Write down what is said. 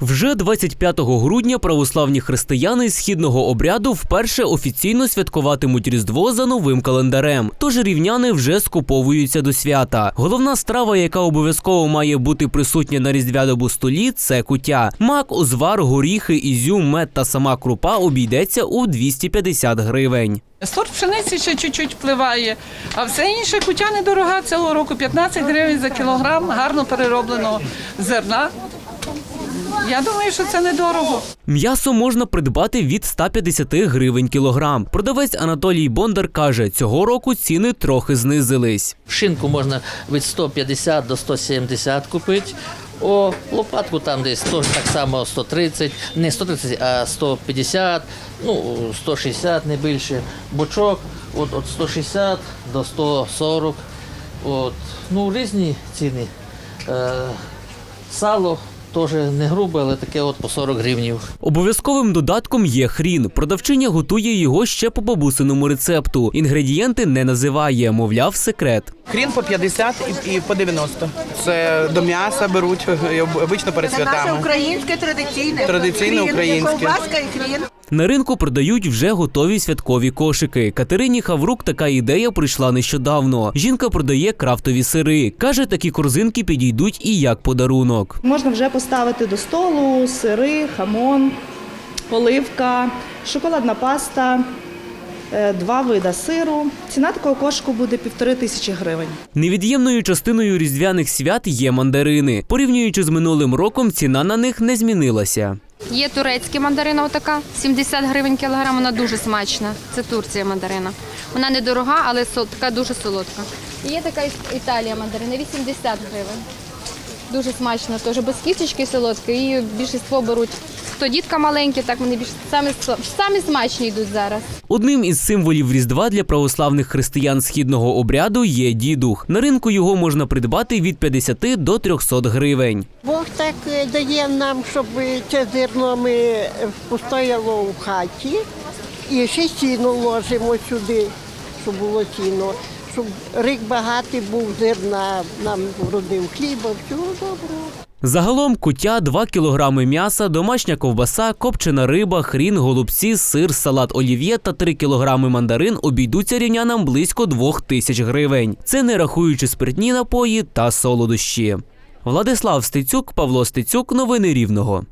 Вже 25 грудня православні християни східного обряду вперше офіційно святкуватимуть Різдво за новим календарем. Тож рівняни вже скуповуються до свята. Головна страва, яка обов'язково має бути присутня на різдвяному столі, це куття. Мак, узвар, горіхи, ізюм, мед та сама крупа обійдеться у 250 гривень. Сорт пшениці ще чуть-чуть впливає, а все інше кутя недорога цього року 15 гривень за кілограм гарно переробленого зерна. Я думаю, що це недорого. М'ясо можна придбати від 150 гривень кілограм. Продавець Анатолій Бондар каже, цього року ціни трохи знизились. Шинку можна від 150 до 170 купити. О, лопатку там десь теж так само 130, не 130, а 150, ну 160 не більше. Бочок от, от 160 до 140. От, ну, різні ціни. Е, сало теж не грубе, але таке от по 40 гривнів. Обов'язковим додатком є хрін. Продавчиня готує його ще по бабусиному рецепту. Інгредієнти не називає, мовляв, секрет. Хрін по 50 і, по 90. Це до м'яса беруть обично перед Це наше українське традиційне. Традиційне українське. Ковбаска і хрін. На ринку продають вже готові святкові кошики. Катерині Хаврук така ідея прийшла нещодавно. Жінка продає крафтові сири. Каже, такі корзинки підійдуть і як подарунок. Можна вже поставити до столу сири, хамон, оливка, шоколадна паста, е, два вида сиру. Ціна такого кошику буде півтори тисячі гривень. Невід'ємною частиною різдвяних свят є мандарини. Порівнюючи з минулим роком, ціна на них не змінилася. Є турецька мандарина, отака 70 гривень кілограм. Вона дуже смачна. Це Турція мандарина. Вона недорога, але така дуже солодка. Є така Італія мандарина, 80 гривень. Дуже смачна, теж без кісточки солодка. Її більшість беруть. Хто дітка маленькі, так вони більш самі, самі смачні йдуть зараз. Одним із символів Різдва для православних християн східного обряду є дідух. На ринку його можна придбати від 50 до 300 гривень. Бог так е, дає нам, щоб це зерно ми постояло в хаті і ще сіно ложимо сюди, щоб було сіно, щоб рік багатий був зерна, нам вродив хліба, всього доброго. Загалом куття, 2 кілограми м'яса, домашня ковбаса, копчена риба, хрін, голубці, сир, салат олів'є та 3 кілограми мандарин обійдуться рівнянам близько 2 тисяч гривень. Це не рахуючи спиртні напої та солодощі. Владислав Стецюк, Павло Стецюк, новини Рівного.